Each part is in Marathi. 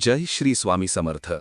जय श्री स्वामी समर्थ.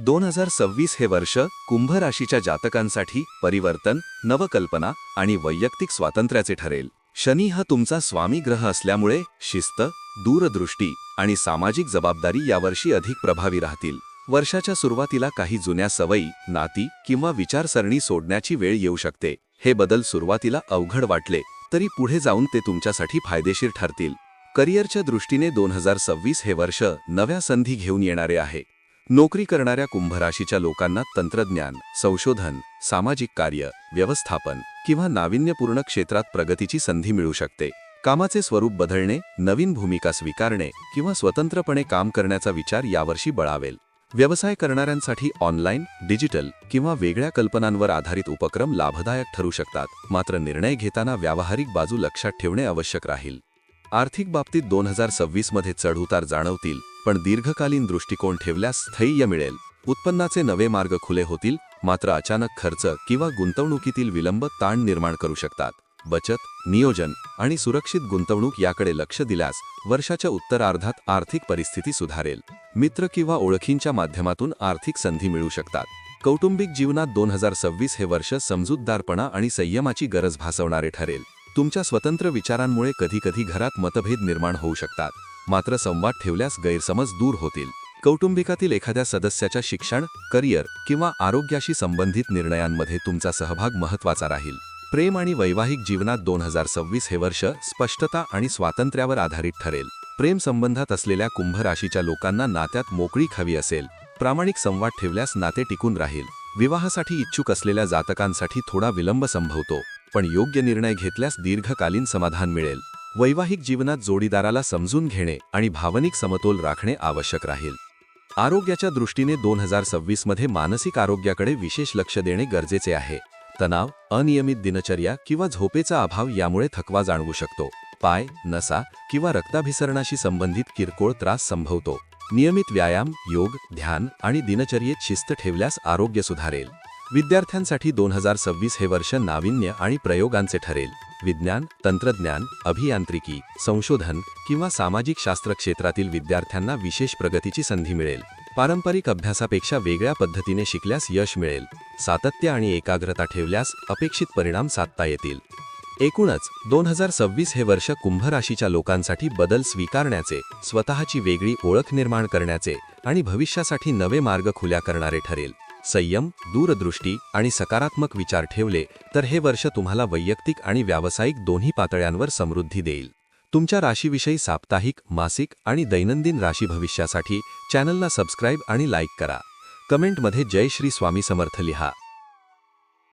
दोन हजार सव्वीस हे वर्ष कुंभ राशीच्या जातकांसाठी परिवर्तन नवकल्पना आणि वैयक्तिक स्वातंत्र्याचे ठरेल. शनी हा तुमचा स्वामी ग्रह असल्यामुळे शिस्त दूरदृष्टी आणि सामाजिक जबाबदारी यावर्षी अधिक प्रभावी राहतील. वर्षाच्या सुरुवातीला काही जुन्या सवयी नाती किंवा विचारसरणी सोडण्याची वेळ येऊ शकते. हे बदल सुरुवातीला अवघड वाटले तरी पुढे जाऊन ते तुमच्यासाठी फायदेशीर ठरतील. करिअरच्या दृष्टीने दोन हजार सव्वीस हे वर्ष नव्या संधी घेऊन येणारे आहे. नोकरी करणाऱ्या कुंभराशीच्या लोकांना तंत्रज्ञान संशोधन सामाजिक कार्य व्यवस्थापन किंवा नाविन्यपूर्ण क्षेत्रात प्रगतीची संधी मिळू शकते. कामाचे स्वरूप बदलणे नवीन भूमिका स्वीकारणे किंवा स्वतंत्रपणे काम करण्याचा विचार यावर्षी बळावेल. व्यवसाय करणाऱ्यांसाठी ऑनलाईन डिजिटल किंवा वेगळ्या कल्पनांवर आधारित उपक्रम लाभदायक ठरू शकतात मात्र निर्णय घेताना व्यावहारिक बाजू लक्षात ठेवणे आवश्यक राहील. आर्थिक बाबतीत दोन हजार सव्वीसमध्ये चढउतार जाणवतील पण दीर्घकालीन दृष्टिकोन ठेवल्यास स्थैर्य मिळेल. उत्पन्नाचे नवे मार्ग खुले होतील मात्र अचानक खर्च किंवा गुंतवणुकीतील विलंब ताण निर्माण करू शकतात. बचत नियोजन आणि सुरक्षित गुंतवणूक याकडे लक्ष दिल्यास वर्षाच्या उत्तरार्धात आर्थिक परिस्थिती सुधारेल. मित्र किंवा ओळखींच्या माध्यमातून आर्थिक संधी मिळू शकतात. कौटुंबिक जीवनात दोन हजार सव्वीस हे वर्ष समजूतदारपणा आणि संयमाची गरज भासवणारे ठरेल. तुमच्या स्वतंत्र विचारांमुळे कधीकधी घरात मतभेद निर्माण होऊ शकतात. मात्र संवाद ठेवल्यास गैरसमज दूर होतील. कौटुंबिकातील एखाद्या सदस्याच्या शिक्षण करिअर किंवा आरोग्याशी संबंधित निर्णयांमध्ये तुमचा सहभाग महत्त्वाचा राहील. प्रेम आणि वैवाहिक जीवनात दोन हजार सव्वीस हे वर्ष स्पष्टता आणि स्वातंत्र्यावर आधारित ठरेल. प्रेम संबंधात असलेल्या कुंभ राशीच्या लोकांना नात्यात मोकळीक हवी असेल. प्रामाणिक संवाद ठेवल्यास नाते टिकून राहील. विवाहासाठी इच्छुक असलेल्या जातकांसाठी थोडा विलंब संभवतो. पण योग्य निर्णय घेतल्यास दीर्घकालीन समाधान मिळेल. वैवाहिक जीवनात जोडीदाराला समजून घेणे आणि भावनिक समतोल राखणे आवश्यक राहील. आरोग्याच्या दृष्टीने दोन हजार सव्वीसमध्ये मानसिक आरोग्याकडे विशेष लक्ष देणे गरजेचे आहे. तणाव अनियमित दिनचर्या किंवा झोपेचा अभाव यामुळे थकवा जाणवू शकतो. पाय नसा किंवा रक्ताभिसरणाशी संबंधित किरकोळ त्रास संभवतो. नियमित व्यायाम योग ध्यान आणि दिनचर्येत शिस्त ठेवल्यास आरोग्य सुधारेल. विद्यार्थ्यांसाठी दोन हजार सव्वीस हे वर्ष नाविन्य आणि प्रयोगांचे ठरेल. विज्ञान तंत्रज्ञान अभियांत्रिकी संशोधन किंवा सामाजिक शास्त्र क्षेत्रातील विद्यार्थ्यांना विशेष प्रगतीची संधी मिळेल. पारंपरिक अभ्यासापेक्षा वेगळ्या पद्धतीने शिकल्यास यश मिळेल. सातत्य आणि एकाग्रता ठेवल्यास अपेक्षित परिणाम साधता येतील. एकूणच दोन हजार सव्वीस हे वर्ष कुंभराशीच्या लोकांसाठी बदल स्वीकारण्याचे स्वतःची वेगळी ओळख निर्माण करण्याचे आणि भविष्यासाठी नवे मार्ग खुल्या करणारे ठरेल. संयम दूरदृष्टी आणि सकारात्मक विचार ठेवले तर हे वर्ष तुम्हाला वैयक्तिक आणि व्यावसायिक दोन्ही पातळ्यांवर समृद्धी देईल. तुमच्या राशीविषयी साप्ताहिक मासिक आणि दैनंदिन राशी भविष्यासाठी चॅनलला सबस्क्राईब आणि लाईक करा. कमेंटमध्ये जय श्री स्वामी समर्थ लिहा.